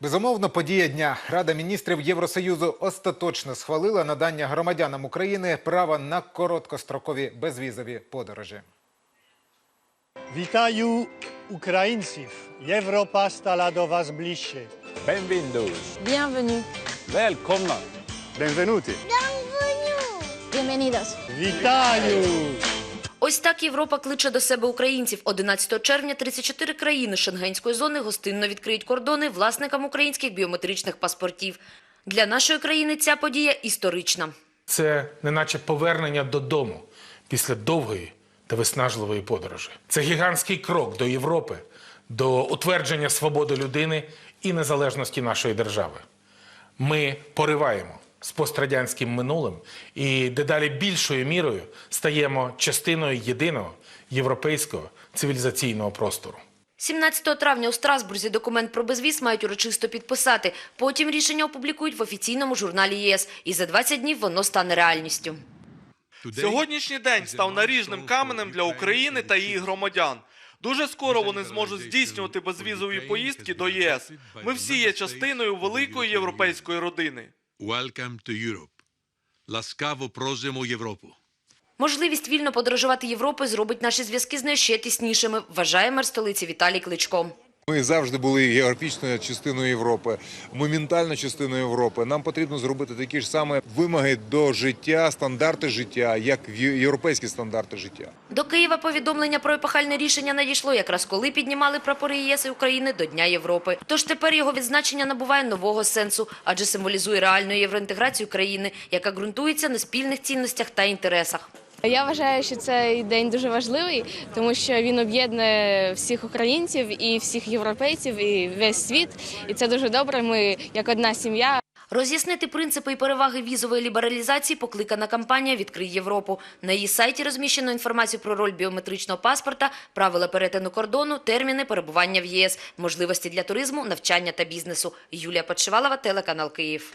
Безумовно, подія дня. Рада міністрів Євросоюзу остаточно схвалила надання громадянам України права на короткострокові безвізові подорожі. Вітаю українців! Європа стала до вас ближче. Benvindos. Bienvenue. Välkomna. Benvenuti! Bienvenidos. Вітаю! Ось так Європа кличе до себе українців. 11 червня 34 країни Шенгенської зони гостинно відкриють кордони власникам українських біометричних паспортів. Для нашої країни ця подія історична. Це неначе повернення додому після довгої та виснажливої подорожі. Це гігантський крок до Європи, до утвердження свободи людини і незалежності нашої держави. Ми пориваємо з пострадянським минулим і дедалі більшою мірою стаємо частиною єдиного європейського цивілізаційного простору. 17 травня у Страсбурзі документ про безвіз мають урочисто підписати. Потім рішення опублікують в офіційному журналі ЄС. І за 20 днів воно стане реальністю. Сьогоднішній день став наріжним каменем для України та її громадян. Дуже скоро вони зможуть здійснювати безвізові поїздки до ЄС. Ми всі є частиною великої європейської родини. Welcome to Europe. Ласкаво прозимо Європу. Можливість вільно подорожувати Європою зробить наші зв'язки з нею ще тіснішими, вважає мер столиці Віталій Кличко. Ми завжди були географічною частиною Європи, моментально частиною Європи. Нам потрібно зробити такі ж самі вимоги до життя, стандарти життя, як європейські стандарти життя. До Києва повідомлення про епохальне рішення надійшло якраз коли піднімали прапори ЄС і України до Дня Європи. Тож тепер його відзначення набуває нового сенсу, адже символізує реальну євроінтеграцію країни, яка ґрунтується на спільних цінностях та інтересах. Я вважаю, що цей день дуже важливий, тому що він об'єднує всіх українців і всіх європейців і весь світ. І це дуже добре. Ми як одна сім'я. Роз'яснити принципи і переваги візової лібералізації покликана кампанія «Відкрий Європу». На її сайті розміщено інформацію про роль біометричного паспорта, правила перетину кордону, терміни перебування в ЄС, можливості для туризму, навчання та бізнесу. Юлія Подшивалова, телеканал Київ.